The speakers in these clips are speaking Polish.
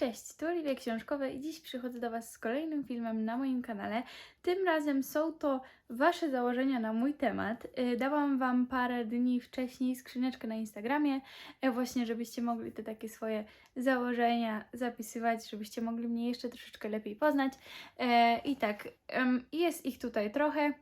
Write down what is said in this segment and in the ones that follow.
Cześć, tu Oliwia Książkowa i dziś przychodzę do Was z kolejnym filmem na moim kanale. Tym razem są to Wasze założenia na mój temat. Y, Dałam Wam parę dni wcześniej skrzyneczkę na Instagramie, e, właśnie żebyście mogli te takie swoje założenia zapisywać, żebyście mogli mnie jeszcze troszeczkę lepiej poznać. E, I tak, jest ich tutaj trochę.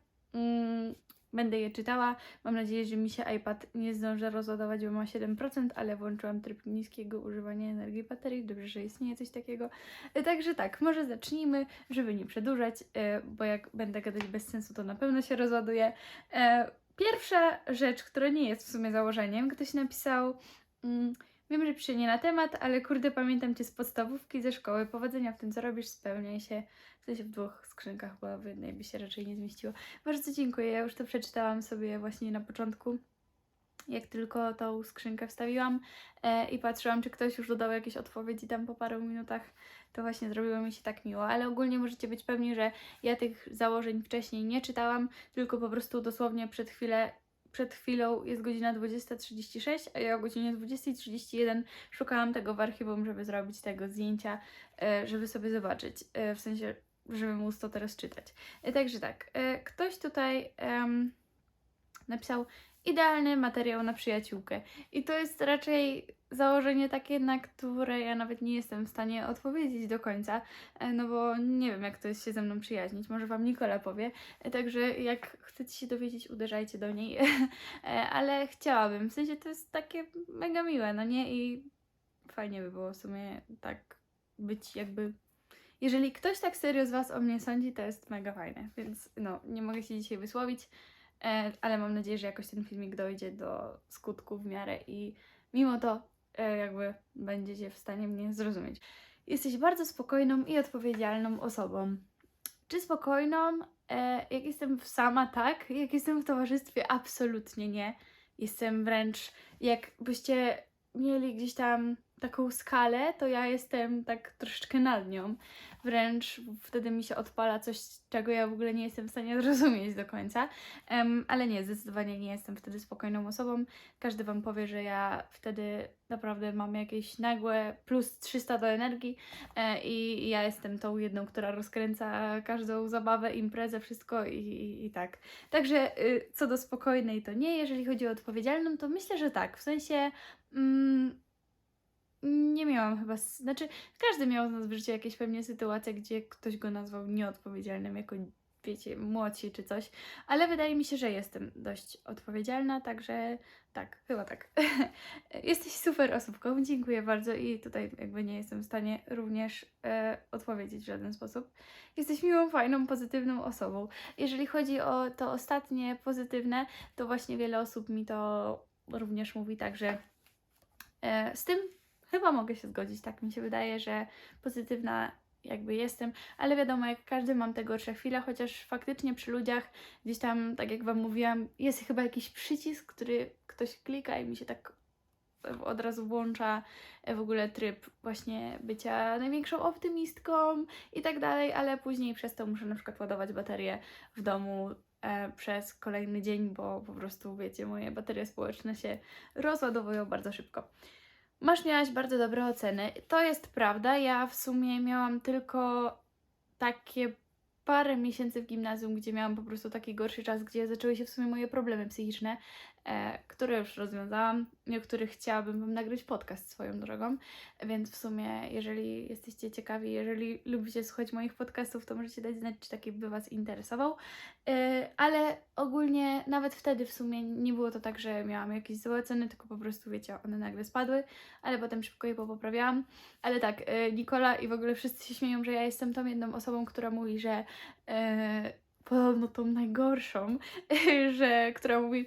Będę je czytała. Mam nadzieję, że mi się iPad nie zdąży rozładować, bo ma 7%, ale włączyłam tryb niskiego używania energii baterii. Dobrze, że istnieje coś takiego. E, Także tak, może zacznijmy, żeby nie przedłużać, e, bo jak będę gadać bez sensu, to na pewno się rozładuje. E, Pierwsza rzecz, która nie jest w sumie założeniem, ktoś napisał. Mm, Wiem, że pisze nie na temat, ale kurde, pamiętam cię z podstawówki, ze szkoły. Powodzenia w tym, co robisz, spełniaj się. W sensie w dwóch skrzynkach, bo w jednej by się raczej nie zmieściło. Bardzo dziękuję. Ja już to przeczytałam sobie właśnie na początku, jak tylko tą skrzynkę wstawiłam e, i patrzyłam, czy ktoś już dodał jakieś odpowiedzi tam po paru minutach. To właśnie zrobiło mi się tak miło, ale ogólnie możecie być pewni, że ja tych założeń wcześniej nie czytałam, tylko po prostu dosłownie przed chwilę. Przed chwilą jest godzina 20.36, a ja o godzinie 20.31 szukałam tego w archiwum, żeby zrobić tego zdjęcia, e, żeby sobie zobaczyć. E, W sensie, żeby móc to teraz czytać. E, Także tak, ktoś tutaj em, napisał idealny materiał na przyjaciółkę. I to jest raczej założenie takie, na które ja nawet nie jestem w stanie odpowiedzieć do końca, e, no bo nie wiem, jak to jest się ze mną przyjaźnić. Może Wam Nikola powie. E, Także jak chcecie się dowiedzieć, uderzajcie do niej. E, Ale chciałabym. W sensie to jest takie mega miłe, no nie? I fajnie by było w sumie tak być jakby jeżeli ktoś tak serio z Was o mnie sądzi, to jest mega fajne, więc no, nie mogę się dzisiaj wysłowić, ale mam nadzieję, że jakoś ten filmik dojdzie do skutku w miarę i mimo to e, jakby będziecie w stanie mnie zrozumieć. Jesteś bardzo spokojną i odpowiedzialną osobą. Czy spokojną? E, jak jestem sama, tak. Jak jestem w towarzystwie, absolutnie nie. Jestem wręcz, jakbyście mieli gdzieś tam taką skalę, to ja jestem tak troszeczkę nad nią. Wręcz wtedy mi się odpala coś, czego ja w ogóle nie jestem w stanie zrozumieć do końca. Em, ale nie, zdecydowanie nie jestem wtedy spokojną osobą. Każdy Wam powie, że ja wtedy naprawdę mam jakieś nagłe plus 300 do energii e, i ja jestem tą jedną, która rozkręca każdą zabawę, imprezę, wszystko i, i, i tak. Także y, co do spokojnej to nie, jeżeli chodzi o odpowiedzialną, to myślę, że tak. W sensie. Mm, nie miałam chyba, znaczy każdy miał z nas w życiu jakieś pewnie sytuacje, gdzie ktoś go nazwał nieodpowiedzialnym jako, wiecie, młodsi czy coś, ale wydaje mi się, że jestem dość odpowiedzialna, także tak, chyba tak. Jesteś super osobką, dziękuję bardzo i tutaj jakby nie jestem w stanie również e, odpowiedzieć w żaden sposób. Jesteś miłą, fajną, pozytywną osobą. Jeżeli chodzi o to ostatnie pozytywne, to właśnie wiele osób mi to również mówi, także e, z tym chyba mogę się zgodzić. Tak mi się wydaje, że pozytywna jakby jestem, ale wiadomo, jak każdy mam te gorsze chwile, chociaż faktycznie przy ludziach gdzieś tam, tak jak Wam mówiłam, jest chyba jakiś przycisk, który ktoś klika i mi się tak od razu włącza e, w ogóle tryb właśnie bycia największą optymistką i tak dalej, ale później przez to muszę na przykład ładować baterię w domu e, przez kolejny dzień, bo po prostu wiecie, moje baterie społeczne się rozładowują bardzo szybko. Masz miałaś bardzo dobre oceny. To jest prawda. Ja w sumie miałam tylko takie parę miesięcy w gimnazjum, gdzie miałam po prostu taki gorszy czas, gdzie zaczęły się w sumie moje problemy psychiczne, które już rozwiązałam i o których chciałabym Wam nagrać podcast swoją drogą. Więc w sumie, jeżeli jesteście ciekawi, jeżeli lubicie słuchać moich podcastów, to możecie dać znać, czy taki by Was interesował. E, ale ogólnie nawet wtedy w sumie nie było to tak, że miałam jakieś złe oceny, tylko po prostu wiecie, one nagle spadły, ale potem szybko je poprawiałam. Ale tak, e, Nikola i w ogóle wszyscy się śmieją, że ja jestem tą jedną osobą, która mówi, że e, podobno tą najgorszą, że która mówi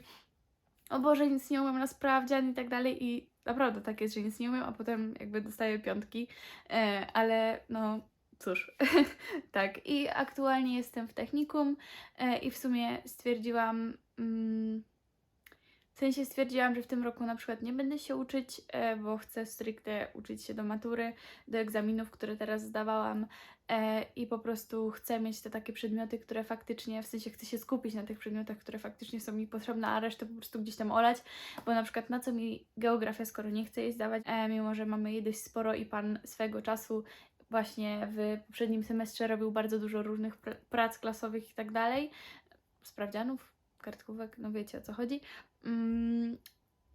o Boże, nic nie umiem na sprawdzian i tak dalej. I naprawdę tak jest, że nic nie umiem, a potem jakby dostaję piątki, e, ale no cóż, tak. I aktualnie jestem w technikum e, i w sumie stwierdziłam, mm, sensie stwierdziłam, że w tym roku na przykład nie będę się uczyć, e, bo chcę stricte uczyć się do matury, do egzaminów, które teraz zdawałam e, i po prostu chcę mieć te takie przedmioty, które faktycznie, w sensie chcę się skupić na tych przedmiotach, które faktycznie są mi potrzebne, a resztę po prostu gdzieś tam olać, bo na przykład na co mi geografia, skoro nie chcę jej zdawać, e, mimo że mamy jej dość sporo i pan swego czasu właśnie w poprzednim semestrze robił bardzo dużo różnych pr- prac klasowych i tak dalej, sprawdzianów, kartkówek, no wiecie o co chodzi. Mm,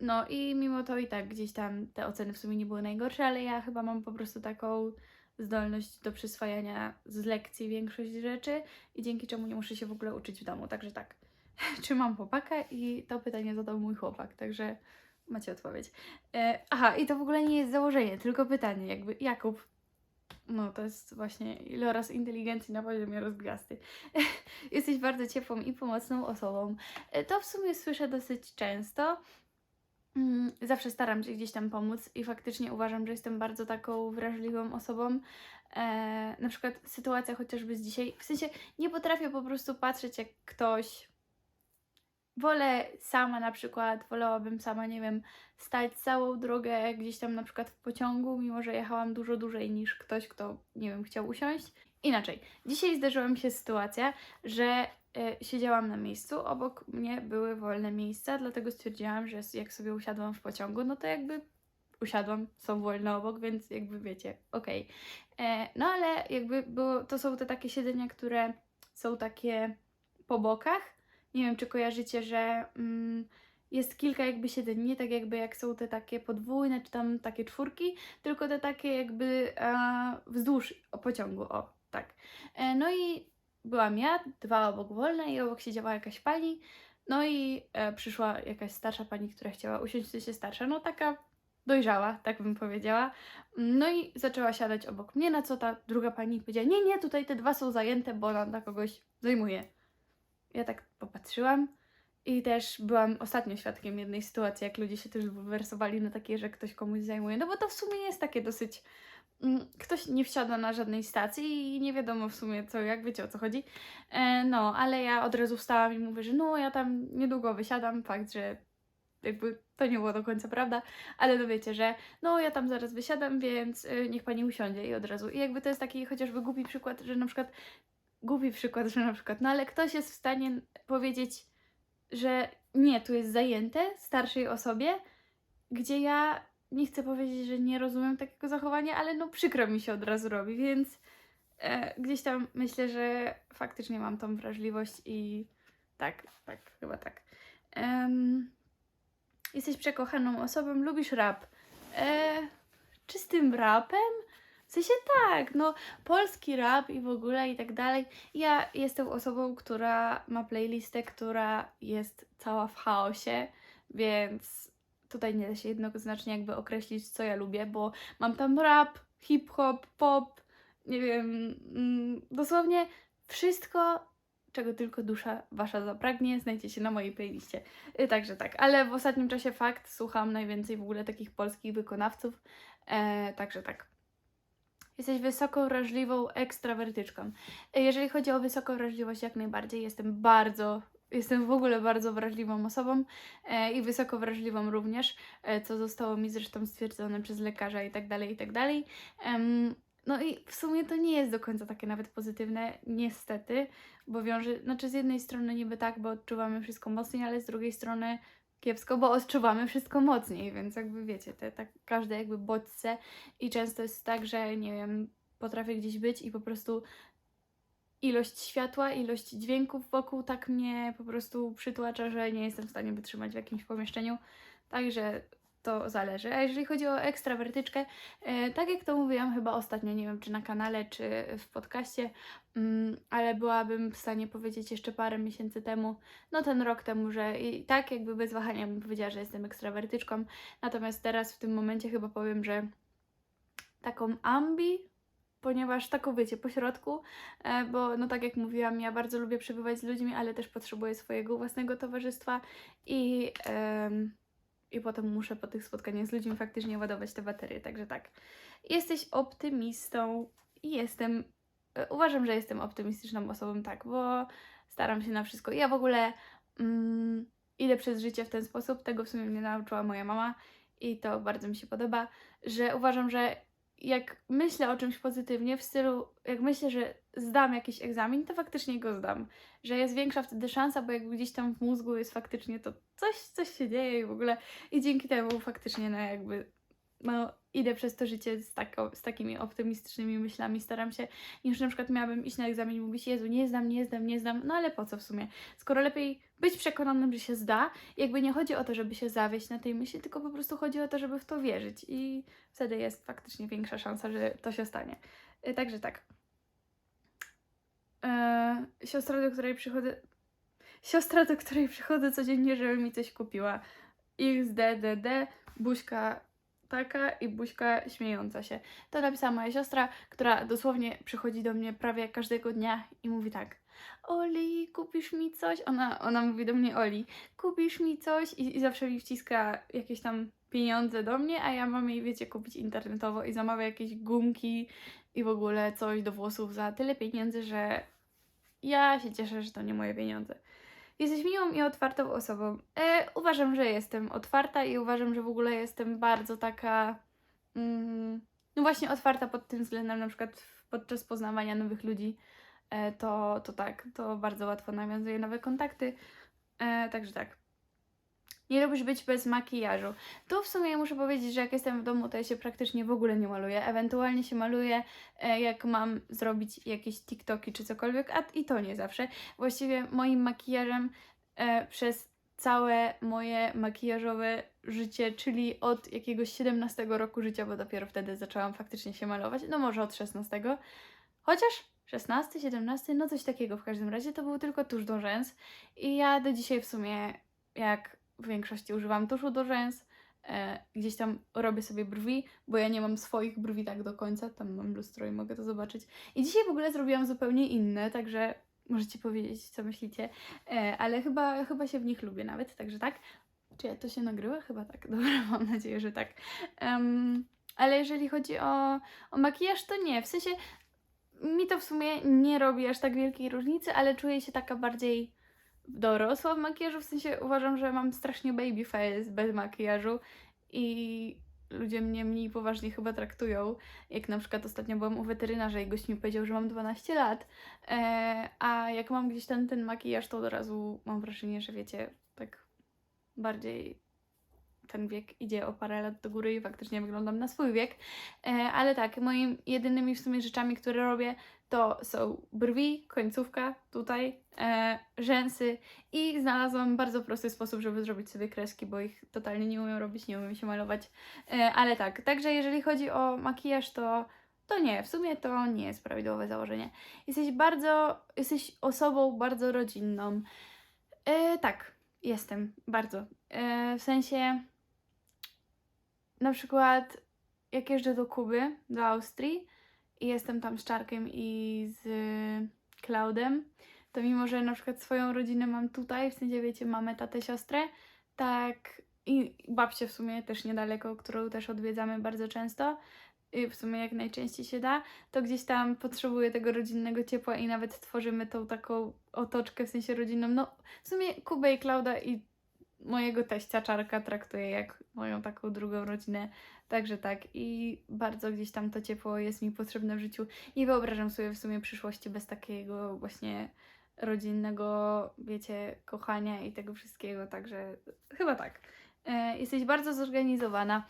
no i mimo to i tak gdzieś tam te oceny w sumie nie były najgorsze, ale ja chyba mam po prostu taką zdolność do przyswajania z lekcji większość rzeczy i dzięki czemu nie muszę się w ogóle uczyć w domu, także tak. Czy mam chłopaka? I to pytanie zadał mój chłopak, także macie odpowiedź. E, aha, i to w ogóle nie jest założenie, tylko pytanie, jakby Jakub. No, to jest właśnie iloraz inteligencji na poziomie rozgwiazdy. Jesteś bardzo ciepłą i pomocną osobą. E, To w sumie słyszę dosyć często. Mm, Zawsze staram się gdzieś tam pomóc i faktycznie uważam, że jestem bardzo taką wrażliwą osobą. E, na przykład sytuacja chociażby z dzisiaj, w sensie nie potrafię po prostu patrzeć jak ktoś. Wolę sama na przykład, wolałabym sama, nie wiem, stać całą drogę gdzieś tam na przykład w pociągu, mimo że jechałam dużo dłużej niż ktoś, kto, nie wiem, chciał usiąść. Inaczej, dzisiaj zdarzyła mi się sytuacja, że e, siedziałam na miejscu, obok mnie były wolne miejsca, dlatego stwierdziłam, że jak sobie usiadłam w pociągu, no to jakby usiadłam, są wolne obok, więc jakby wiecie, okej. E, No ale jakby było, to są te takie siedzenia, które są takie po bokach. Nie wiem, czy kojarzycie, że mm, jest kilka jakby siedzeń, nie tak jakby jak są te takie podwójne, czy tam takie czwórki, tylko te takie jakby a, wzdłuż pociągu, o, tak. E, no i byłam ja, dwa obok wolne i obok siedziała jakaś pani, no i e, przyszła jakaś starsza pani, która chciała usiąść, w sensie starsza, no taka dojrzała, tak bym powiedziała. No i zaczęła siadać obok mnie, na co ta druga pani powiedziała, nie, nie, tutaj te dwa są zajęte, bo ona dla kogoś zajmuje. Ja tak popatrzyłam i też byłam ostatnio świadkiem jednej sytuacji, jak ludzie się też bulwersowali na takie, że ktoś komuś zajmuje, no bo to w sumie jest takie dosyć... mm, Ktoś nie wsiada na żadnej stacji i nie wiadomo w sumie co, jak wiecie o co chodzi. E, no, ale ja od razu wstałam i mówię, że no ja tam niedługo wysiadam, fakt, że jakby to nie było do końca prawda, ale no wiecie, że no ja tam zaraz wysiadam, więc y, niech pani usiądzie i od razu. I jakby to jest taki chociażby głupi przykład, że na przykład głupi przykład, że na przykład, no ale ktoś jest w stanie powiedzieć, że nie, tu jest zajęte starszej osobie, gdzie ja nie chcę powiedzieć, że nie rozumiem takiego zachowania, ale no przykro mi się od razu robi, więc e, gdzieś tam myślę, że faktycznie mam tą wrażliwość i tak, tak, chyba tak. Em, jesteś przekochaną osobą, lubisz rap. E, czy z tym rapem? Sensie tak, no polski rap i w ogóle i tak dalej. Ja jestem osobą, która ma playlistę, która jest cała w chaosie, więc tutaj nie da się jednoznacznie jakby określić, co ja lubię, bo mam tam rap, hip-hop, pop, nie wiem, mm, dosłownie wszystko, czego tylko dusza wasza zapragnie, znajdziecie na mojej playliście. Y, Także tak, ale w ostatnim czasie fakt, słucham najwięcej w ogóle takich polskich wykonawców, e, także tak. Jesteś wysoko wrażliwą ekstrawertyczką. E, Jeżeli chodzi o wysoką wrażliwość, jak najbardziej jestem bardzo, jestem w ogóle bardzo wrażliwą osobą e, i wysoko wrażliwą również, e, co zostało mi zresztą stwierdzone przez lekarza i tak dalej, i tak dalej. Em, no i w sumie to nie jest do końca takie nawet pozytywne, niestety, bo wiąże, znaczy z jednej strony niby tak, bo odczuwamy wszystko mocniej, ale z drugiej strony kiepsko, bo odczuwamy wszystko mocniej, więc jakby wiecie, te tak każde jakby bodźce i często jest tak, że nie wiem, potrafię gdzieś być i po prostu ilość światła, ilość dźwięków wokół tak mnie po prostu przytłacza, że nie jestem w stanie wytrzymać w jakimś pomieszczeniu. Także to zależy. A jeżeli chodzi o ekstrawertyczkę, e, tak jak to mówiłam chyba ostatnio, nie wiem czy na kanale, czy w podcaście, mm, ale byłabym w stanie powiedzieć jeszcze parę miesięcy temu, no ten rok temu, że i tak jakby bez wahania bym powiedziała, że jestem ekstrawertyczką. Natomiast teraz w tym momencie chyba powiem, że taką ambi, ponieważ taką wiecie, po środku, e, bo no tak jak mówiłam, ja bardzo lubię przebywać z ludźmi, ale też potrzebuję swojego własnego towarzystwa i, em, i potem muszę po tych spotkaniach z ludźmi faktycznie ładować te baterie, także tak. Jesteś optymistą i jestem, e, uważam, że jestem optymistyczną osobą, tak, bo staram się na wszystko. Ja w ogóle mm, idę przez życie w ten sposób. Tego w sumie mnie nauczyła moja mama i to bardzo mi się podoba, że uważam, że jak myślę o czymś pozytywnie, w stylu, jak myślę, że zdam jakiś egzamin, to faktycznie go zdam. Że jest większa wtedy szansa, bo jakby gdzieś tam w mózgu jest faktycznie to coś, coś się dzieje i w ogóle i dzięki temu faktycznie no jakby no, idę przez to życie z, tako, z takimi optymistycznymi myślami, staram się, niż na przykład miałabym iść na egzamin i mówić, Jezu, nie zdam, nie zdam, nie zdam, no ale po co w sumie? Skoro lepiej być przekonanym, że się zda, jakby nie chodzi o to, żeby się zawieść na tej myśli, tylko po prostu chodzi o to, żeby w to wierzyć i wtedy jest faktycznie większa szansa, że to się stanie. Y, Także tak. Eee, siostra, do której przychodzę... Siostra, do której przychodzę codziennie, żeby mi coś kupiła. XDDD, buźka taka i buźka śmiejąca się. To napisała moja siostra, która dosłownie przychodzi do mnie prawie każdego dnia i mówi tak. Oli, kupisz mi coś? Ona, ona mówi do mnie Oli, kupisz mi coś? I, I zawsze mi wciska jakieś tam pieniądze do mnie, a ja mam jej, wiecie, kupić internetowo i zamawia jakieś gumki i w ogóle coś do włosów za tyle pieniędzy, że ja się cieszę, że to nie moje pieniądze. Jesteś miłą i otwartą osobą. E, uważam, że jestem otwarta i uważam, że w ogóle jestem bardzo taka. Mm, no właśnie, otwarta pod tym względem, na przykład podczas poznawania nowych ludzi. E, to, to tak, to bardzo łatwo nawiązuje nowe kontakty. E, także tak. Nie lubisz być bez makijażu. Tu w sumie muszę powiedzieć, że jak jestem w domu, to ja się praktycznie w ogóle nie maluję. Ewentualnie się maluję, e, jak mam zrobić jakieś TikToki czy cokolwiek, a i to nie zawsze. Właściwie moim makijażem e, przez całe moje makijażowe życie, czyli od jakiegoś 17 roku życia, bo dopiero wtedy zaczęłam faktycznie się malować, no może od 16, chociaż 16, 17, no coś takiego w każdym razie, to był tylko tusz do rzęs i ja do dzisiaj w sumie, jak w większości używam tuszu do rzęs, e, gdzieś tam robię sobie brwi, bo ja nie mam swoich brwi tak do końca, tam mam lustro i mogę to zobaczyć. I dzisiaj w ogóle zrobiłam zupełnie inne, także możecie powiedzieć, co myślicie, e, ale chyba, chyba się w nich lubię nawet, także tak. Czy ja to się nagrywa? Chyba tak, dobra, mam nadzieję, że tak. Em, ale jeżeli chodzi o, o makijaż, to nie, w sensie mi to w sumie nie robi aż tak wielkiej różnicy, ale czuję się taka bardziej dorosła w makijażu, w sensie uważam, że mam strasznie baby face bez makijażu i ludzie mnie mniej poważnie chyba traktują. Jak na przykład ostatnio byłam u weterynarza i gość mi powiedział, że mam 12 lat, e, a jak mam gdzieś ten, ten makijaż, to od razu mam wrażenie, że wiecie, tak bardziej ten wiek idzie o parę lat do góry i faktycznie wyglądam na swój wiek. E, ale tak, moimi jedynymi w sumie rzeczami, które robię, to są brwi, końcówka tutaj, e, rzęsy i znalazłam bardzo prosty sposób, żeby zrobić sobie kreski, bo ich totalnie nie umiem robić, nie umiem się malować. E, ale tak, także jeżeli chodzi o makijaż, to, to nie, w sumie to nie jest prawidłowe założenie. Jesteś bardzo, jesteś osobą bardzo rodzinną. E, tak, jestem, bardzo. E, w sensie, na przykład, jak jeżdżę do Kuby, do Austrii i jestem tam z Czarkiem i z Klaudem, to mimo, że na przykład swoją rodzinę mam tutaj, w sensie wiecie, mamę, tatę, siostrę, tak i babcię w sumie też niedaleko, którą też odwiedzamy bardzo często, i w sumie jak najczęściej się da, to gdzieś tam potrzebuję tego rodzinnego ciepła i nawet tworzymy tą taką otoczkę w sensie rodzinną. No w sumie Kubę i Klauda i mojego teścia Czarka traktuję jak moją taką drugą rodzinę. Także tak i bardzo gdzieś tam to ciepło jest mi potrzebne w życiu. Nie wyobrażam sobie w sumie przyszłości bez takiego właśnie rodzinnego, wiecie, kochania i tego wszystkiego, także chyba tak. E, jesteś bardzo zorganizowana.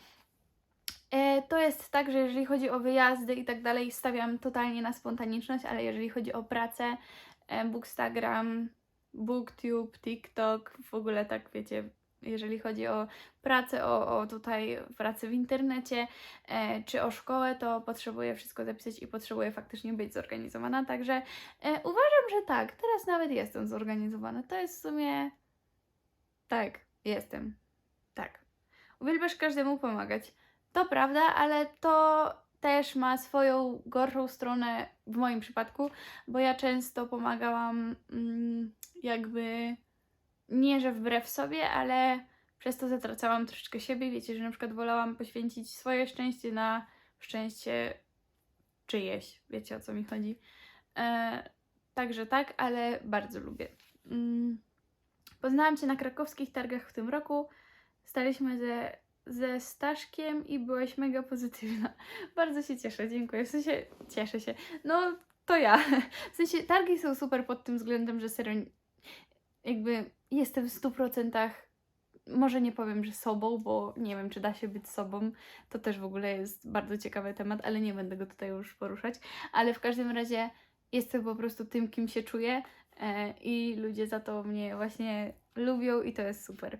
E, to jest tak, że jeżeli chodzi o wyjazdy i tak dalej, stawiam totalnie na spontaniczność, ale jeżeli chodzi o pracę, e, Bookstagram, Booktube, TikTok, w ogóle tak wiecie, jeżeli chodzi o pracę, o, o tutaj pracę w internecie, e, czy o szkołę, to potrzebuję wszystko zapisać i potrzebuję faktycznie być zorganizowana, także e, uważam, że tak, teraz nawet jestem zorganizowana. To jest w sumie... Tak, jestem. Tak. Uwielbiasz każdemu pomagać. To prawda, ale to też ma swoją gorszą stronę w moim przypadku, bo ja często pomagałam mm, jakby nie, że wbrew sobie, ale przez to zatracałam troszeczkę siebie. Wiecie, że na przykład wolałam poświęcić swoje szczęście na szczęście czyjeś. Wiecie o co mi chodzi. E, także tak, ale bardzo lubię. Mm. Poznałam Cię na krakowskich targach w tym roku. Staliśmy ze, ze Staszkiem i byłaś mega pozytywna. Bardzo się cieszę, dziękuję. W sensie, cieszę się. No, to ja. W sensie, targi są super pod tym względem, że serio, jakby jestem w 100%, może nie powiem, że sobą, bo nie wiem, czy da się być sobą. To też w ogóle jest bardzo ciekawy temat, ale nie będę go tutaj już poruszać. Ale w każdym razie jestem po prostu tym, kim się czuję e, i ludzie za to mnie właśnie lubią i to jest super.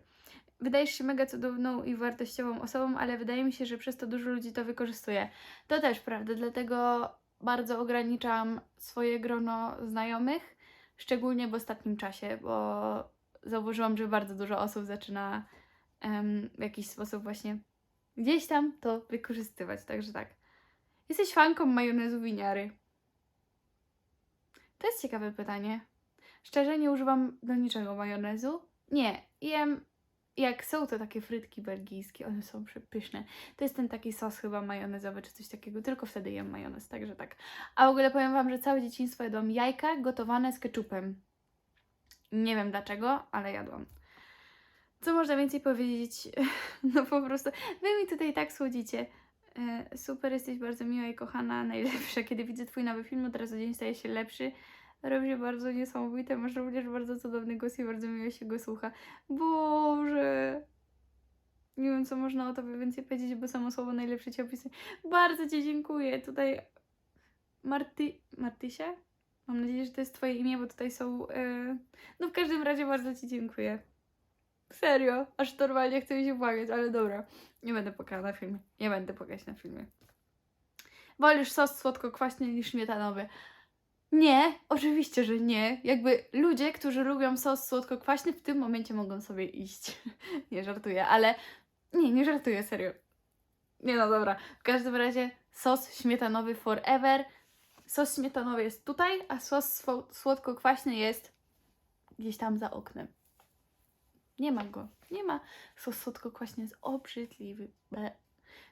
Wydajesz się mega cudowną i wartościową osobą, ale wydaje mi się, że przez to dużo ludzi to wykorzystuje. To też prawda, dlatego bardzo ograniczam swoje grono znajomych, szczególnie w ostatnim czasie, bo zauważyłam, że bardzo dużo osób zaczyna w jakiś sposób właśnie gdzieś tam to wykorzystywać. Także tak. Jesteś fanką majonezu winiary? To jest ciekawe pytanie. Szczerze nie używam do niczego majonezu. Nie, jem jak są to takie frytki belgijskie, one są przepyszne. To jest ten taki sos chyba majonezowy czy coś takiego, tylko wtedy jem majonez, także tak. A w ogóle powiem Wam, że całe dzieciństwo jadłam jajka gotowane z ketchupem. Nie wiem dlaczego, ale jadłam. Co można więcej powiedzieć? No po prostu, Wy mi tutaj tak słodzicie. E, Super, jesteś bardzo miła i kochana, najlepsza. Kiedy widzę Twój nowy film, od razu dzień staje się lepszy. Robi bardzo niesamowite, masz również bardzo cudowny głos i bardzo miło się go słucha. Boże! Nie wiem, co można o tobie więcej powiedzieć, bo samo słowo najlepsze Ci opisuje. Bardzo Ci dziękuję. Tutaj Marty... Martysia? Mam nadzieję, że to jest Twoje imię, bo tutaj są... e, No w każdym razie bardzo Ci dziękuję. Serio, aż normalnie chcę się płakać, ale dobra. Nie będę płakała na filmie. Nie będę płakać na filmie. Wolisz sos słodko-kwaśny niż śmietanowy? Nie, oczywiście, że nie. Jakby ludzie, którzy lubią sos słodko-kwaśny, w tym momencie mogą sobie iść. nie żartuję, ale nie, nie żartuję, serio. Nie no, dobra. W każdym razie sos śmietanowy forever. Sos śmietanowy jest tutaj, a sos słodko-kwaśny jest gdzieś tam za oknem. Nie ma go. Nie ma. Sos słodko-kwaśny jest obrzydliwy. Ble.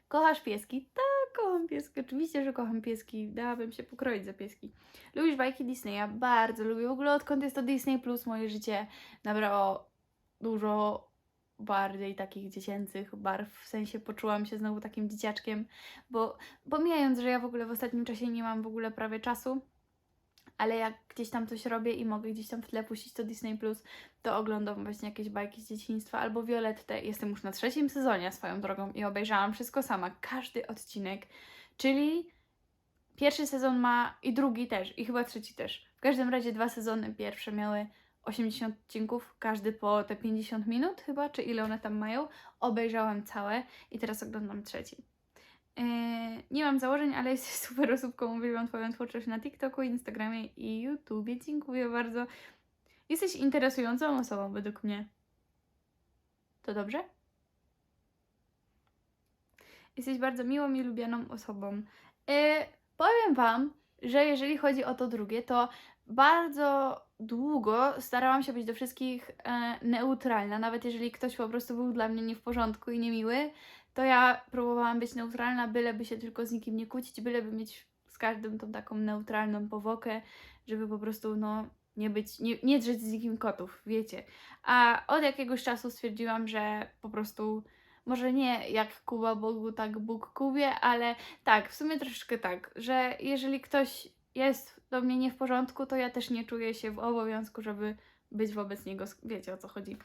Kochasz pieski? Tak, kocham pieski. Oczywiście, że kocham pieski. Dałabym się pokroić za pieski. Lubisz bajki Disneya? Bardzo lubię. W ogóle odkąd jest to Disney Plus, moje życie nabrało dużo bardziej takich dziecięcych barw. W sensie poczułam się znowu takim dzieciaczkiem, bo pomijając, że ja w ogóle w ostatnim czasie nie mam w ogóle prawie czasu, ale jak gdzieś tam coś robię i mogę gdzieś tam w tle puścić to Disney Plus, to oglądam właśnie jakieś bajki z dzieciństwa albo Violettę. Jestem już na trzecim sezonie swoją drogą i obejrzałam wszystko sama, każdy odcinek, czyli pierwszy sezon ma i drugi też, i chyba trzeci też. W każdym razie dwa sezony pierwsze miały 80 odcinków, każdy po te 50 minut chyba, czy ile one tam mają. Obejrzałam całe i teraz oglądam trzeci. Yy, nie mam założeń, ale jesteś super osóbką. Uwielbiam Twoją twórczość na TikToku, Instagramie i YouTubie. Dziękuję bardzo. Jesteś interesującą osobą według mnie. To dobrze? Jesteś bardzo miłą i lubianą osobą. Yy, powiem Wam, że jeżeli chodzi o to drugie, to bardzo długo starałam się być do wszystkich e, neutralna. Nawet jeżeli ktoś po prostu był dla mnie nie w porządku i niemiły, to ja próbowałam być neutralna, byleby się tylko z nikim nie kłócić, byleby mieć z każdym tą taką neutralną powłokę, żeby po prostu no nie być, nie, nie drzeć z nikim kotów, wiecie. A od jakiegoś czasu stwierdziłam, że po prostu może nie jak Kuba Bogu, tak Bóg Kubie, ale tak, w sumie troszeczkę tak, że jeżeli ktoś jest do mnie nie w porządku, to ja też nie czuję się w obowiązku, żeby być wobec niego, wiecie o co chodzi.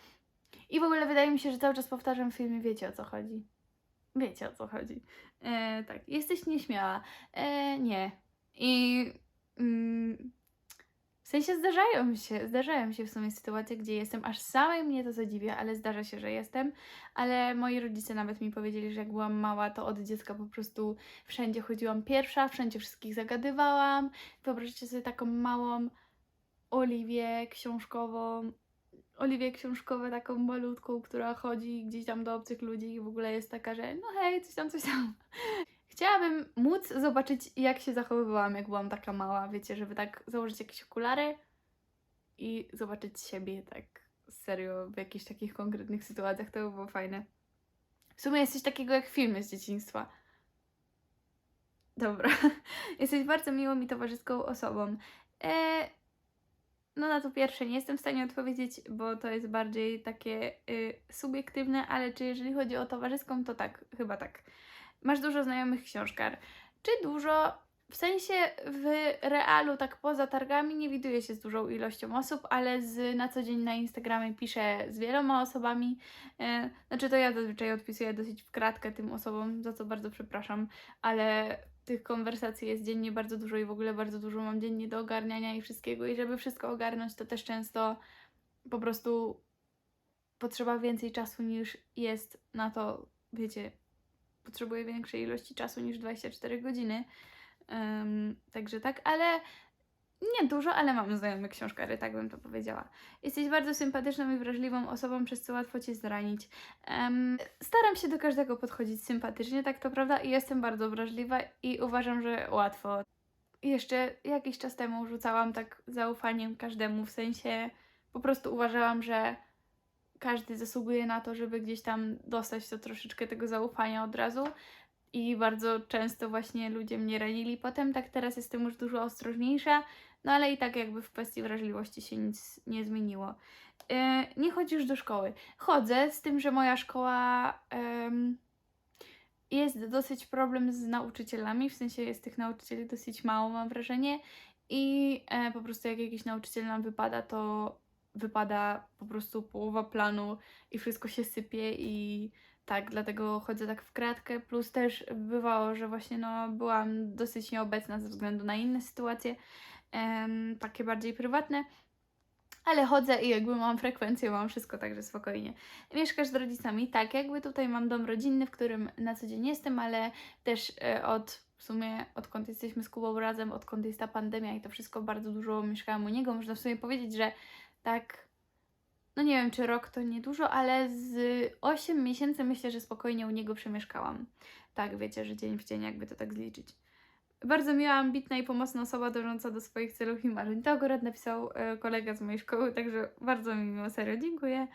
I w ogóle wydaje mi się, że cały czas powtarzam w filmie, wiecie o co chodzi. Wiecie o co chodzi. E, tak, jesteś nieśmiała. E, nie. I mm, w sensie zdarzają się, zdarzają się w sumie sytuacje, gdzie jestem, aż samej mnie to zadziwia, ale zdarza się, że jestem. Ale moi rodzice nawet mi powiedzieli, że jak byłam mała, to od dziecka po prostu wszędzie chodziłam pierwsza, wszędzie wszystkich zagadywałam. Wyobraźcie sobie taką małą Oliwię książkową, Oliwię książkową, taką malutką, która chodzi gdzieś tam do obcych ludzi i w ogóle jest taka, że no hej, coś tam, coś tam. Chciałabym móc zobaczyć, jak się zachowywałam, jak byłam taka mała, wiecie, żeby tak założyć jakieś okulary i zobaczyć siebie tak serio w jakichś takich konkretnych sytuacjach, to by było fajne. W sumie jesteś takiego jak filmy z dzieciństwa. Dobra. Jesteś bardzo miłą i towarzyską osobą. E, no na to pierwsze nie jestem w stanie odpowiedzieć, bo to jest bardziej takie y, subiektywne, ale czy jeżeli chodzi o towarzyską, to tak, chyba tak. Masz dużo znajomych książkar. Czy dużo? W sensie w realu, tak poza targami, nie widuję się z dużą ilością osób, ale z, na co dzień na Instagramie piszę z wieloma osobami. E, znaczy to ja zazwyczaj odpisuję dosyć w kratkę tym osobom, za co bardzo przepraszam, ale tych konwersacji jest dziennie bardzo dużo i w ogóle bardzo dużo mam dziennie do ogarniania i wszystkiego. I żeby wszystko ogarnąć, to też często po prostu potrzeba więcej czasu niż jest na to, wiecie, potrzebuję większej ilości czasu niż 24 godziny. Em, także tak, ale nie dużo, ale mam znajome książkary, tak bym to powiedziała. Jesteś bardzo sympatyczną i wrażliwą osobą, przez co łatwo Cię zranić. Em, staram się do każdego podchodzić sympatycznie, tak to prawda, i jestem bardzo wrażliwa i uważam, że łatwo. Jeszcze jakiś czas temu rzucałam tak zaufaniem każdemu, w sensie po prostu uważałam, że każdy zasługuje na to, żeby gdzieś tam dostać to troszeczkę tego zaufania od razu. I bardzo często właśnie ludzie mnie ranili potem, tak teraz jestem już dużo ostrożniejsza, no ale i tak jakby w kwestii wrażliwości się nic nie zmieniło. E, nie chodzisz do szkoły. Chodzę, z tym, że moja szkoła em, jest dosyć problem z nauczycielami, w sensie jest tych nauczycieli dosyć mało, mam wrażenie. I e, po prostu jak jakiś nauczyciel nam wypada, to wypada po prostu połowa planu i wszystko się sypie i tak, dlatego chodzę tak w kratkę, plus też bywało, że właśnie no byłam dosyć nieobecna ze względu na inne sytuacje, em, takie bardziej prywatne, ale chodzę i jakby mam frekwencję, mam wszystko, także spokojnie. Mieszkasz z rodzicami? Tak, jakby tutaj mam dom rodzinny, w którym na co dzień jestem, ale też e, od w sumie odkąd jesteśmy z Kubą razem, odkąd jest ta pandemia i to wszystko bardzo dużo mieszkałam u niego, można w sumie powiedzieć, że tak no nie wiem, czy rok to niedużo, ale z 8 miesięcy myślę, że spokojnie u niego przemieszkałam. Tak, wiecie, że dzień w dzień, jakby to tak zliczyć. Bardzo miła, ambitna i pomocna osoba dążąca do swoich celów i marzeń. To akurat napisał e, kolega z mojej szkoły, także bardzo mi miło, serio, dziękuję.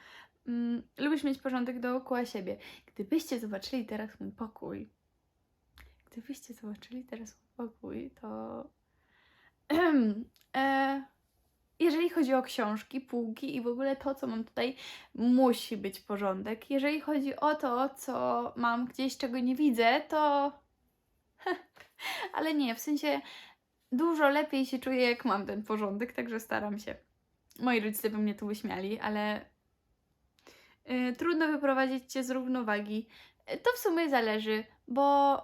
Mm, lubisz mieć porządek dookoła siebie. Gdybyście zobaczyli teraz mój pokój, gdybyście zobaczyli teraz mój pokój, to... e, jeżeli chodzi o książki, półki i w ogóle to, co mam tutaj, musi być porządek. Jeżeli chodzi o to, co mam gdzieś, czego nie widzę, to. Ale nie, w sensie dużo lepiej się czuję, jak mam ten porządek, także staram się. Moi rodzice by mnie tu wyśmiali, ale yy, trudno wyprowadzić cię z równowagi. Yy, To w sumie zależy, bo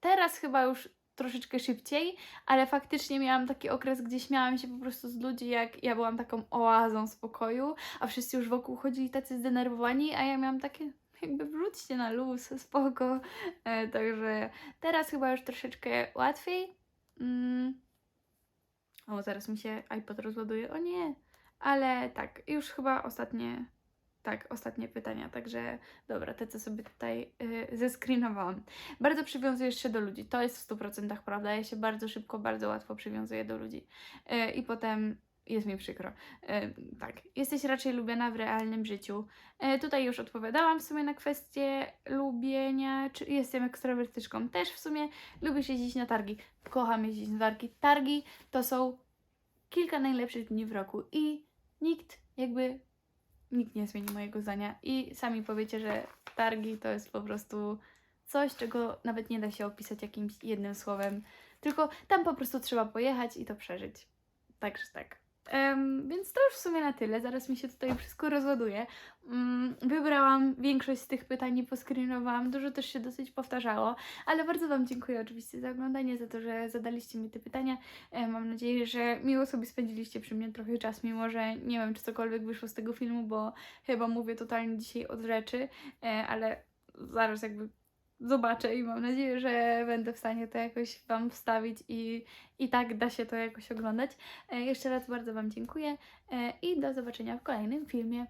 teraz chyba już troszeczkę szybciej, ale faktycznie miałam taki okres, gdzie śmiałam się po prostu z ludzi, jak ja byłam taką oazą spokoju, a wszyscy już wokół chodzili tacy zdenerwowani, a ja miałam takie jakby wróćcie na luz, spoko. E, także teraz chyba już troszeczkę łatwiej. Mm. O, zaraz mi się iPod rozładuje. O nie. Ale tak, już chyba ostatnie, tak, ostatnie pytania, także dobra, te co sobie tutaj yy, zescreenowałam. Bardzo przywiązujesz się do ludzi, to jest w 100% prawda, ja się bardzo szybko, bardzo łatwo przywiązuję do ludzi yy, i potem jest mi przykro. Yy, tak, jesteś raczej lubiana w realnym życiu. Yy, tutaj już odpowiadałam w sumie na kwestię lubienia, czy jestem ekstrawertyczką. Też w sumie lubisz jeździć na targi. Kocham jeździć na targi. Targi to są kilka najlepszych dni w roku i nikt jakby nikt nie zmieni mojego zdania i sami powiecie, że targi to jest po prostu coś, czego nawet nie da się opisać jakimś jednym słowem, tylko tam po prostu trzeba pojechać i to przeżyć. Także tak. Em, więc to już w sumie na tyle. Zaraz mi się tutaj wszystko rozładuje. Mm, wybrałam większość z tych pytań i poscreenowałam. Dużo też się dosyć powtarzało, ale bardzo Wam dziękuję oczywiście za oglądanie, za to, że zadaliście mi te pytania. E, mam nadzieję, że miło sobie spędziliście przy mnie trochę czas, mimo że nie wiem, czy cokolwiek wyszło z tego filmu, bo chyba mówię totalnie dzisiaj od rzeczy, e, ale zaraz jakby zobaczę i mam nadzieję, że będę w stanie to jakoś Wam wstawić i, i tak da się to jakoś oglądać. E, jeszcze raz bardzo Wam dziękuję e, i do zobaczenia w kolejnym filmie.